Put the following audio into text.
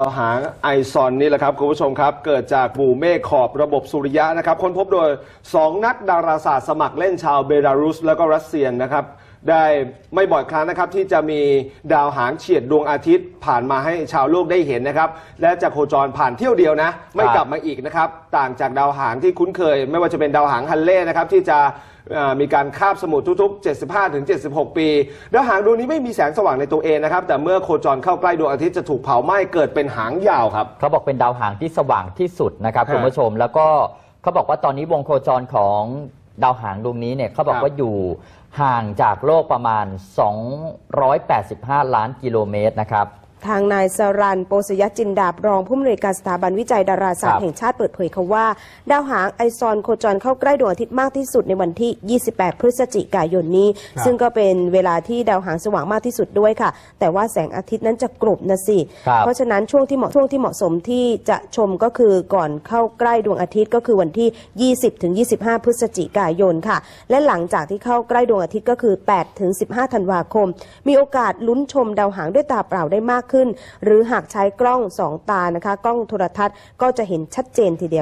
ดาหางไอซอนนี่แหละครับคุณผู้ชมครับ เกิดจากหมู่เมฆขอบระบบสุริยะนะครับ ค้นพบโดย 2 นักดาราศาสตร์สมัครเล่นชาวเบลารุส แล้วก็รัสเซียนะครับ ได้ไม่บ่อยครั้งนะครับที่จะมีดาวหางเฉียดดวงอาทิตย์ ผ่านมาให้ชาวโลกได้เห็นนะครับ และจะโคจรผ่านเที่ยวเดียวนะ ไม่กลับมาอีกนะครับ ต่างจากดาวหางที่คุ้นเคย ไม่ว่าจะเป็นดาวหางฮันเล่นะครับที่จะเอ่อมีการคาบสมุทรทุกๆ 75ถึง76 ปี ดาวหางดวงนี้ไม่มีแสงสว่างในตัวเองนะครับ แต่เมื่อโคจรเข้าใกล้ดวงอาทิตย์จะถูกเผาไหม้เกิดเป็นหางยาวครับ เขาบอกเป็นดาวหางที่สว่างที่สุดนะครับฮะคุณผู้ชม แล้วก็เขาบอกว่าตอนนี้วงโคจรของ ดาวหางดวงนี้เนี่ยเขาบอกครับ ว่าอยู่ห่างจากโลกประมาณ 285 ล้านกิโลเมตรนะครับ ทางนายสรันโปสยจินดาบรองผู้อำนวยการสถาบันวิจัยดาราศาสตครัร์บแห่งชาติเปิดเผยเขาว่า ดาวหางไอซอนโคจรเข้าใกล้ดวงอาทิตย์มากที่สุดในวันที่ 28 พฤศจิกายนนี้ครับซึ่งก็เป็นเวลาที่ดาวหางสว่างมากที่สุดด้วยค่ะ แต่ว่าแสงอาทิตย์นั้นจะกรุบนะสิครับเพราะฉะนั้นช่วงที่เหมาะช่วงที่เหมาะสมที่จะชมก็คือก่อนเข้าใกล้ดวงอาทิตย์ก็คือวันที่ 20ถึง25 พฤศจิกายนค่ะ และหลังจากที่เข้าใกล้ดวงอาทิตย์ก็คือ8ถึง15 ธันวาคม มีโอกาสลุ้นชมดาวหางด้วยตาเปล่าได้มากขึ้น หรือหากใช้กล้องสองตานะคะ กล้องโทรทัศน์ก็จะเห็นชัดเจนทีเดียว